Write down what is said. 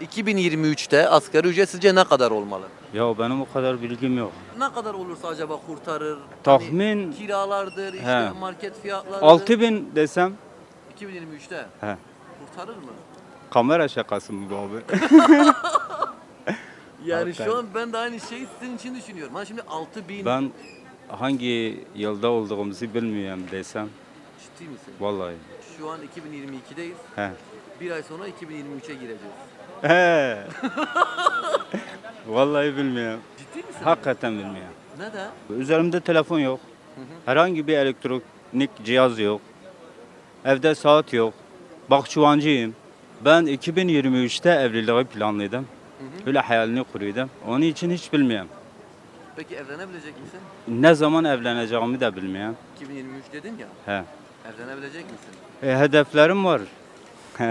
2023'te asgari ücret sizce ne kadar olmalı? Ya benim o kadar bilgim yok. Ne kadar olursa acaba kurtarır? Tahmin- Hani kiralardır, işte He. market fiyatları. 6000 desem 2023'te he. kurtarır mı? Kamera şakası mı bu abi? Yani Hakikaten. şu an ben de aynı şeyi sizin için düşünüyorum. Ha şimdi 6000 ben hangi yılda olduğumuzu bilmiyorum desem. ciddi misin? Vallahi. Şu an 2022'deyiz. He. Bir ay sonra 2023'e gireceğiz. He. Vallahi bilmiyorum. Ciddi misin? Hakikaten bilmiyorum. Neden? Üzerimde telefon yok. Herhangi bir elektronik cihaz yok. Evde saat yok. Bahçıvancıyım. Ben 2023'te evliliği planladım. Öyle hayalini kuruyordum. Onun için hiç bilmiyorum. Peki evlenebilecek misin? Ne zaman evleneceğimi de bilmiyorum. 2023 dedin ya. He. Evlenebilecek misin? E, hedeflerim var.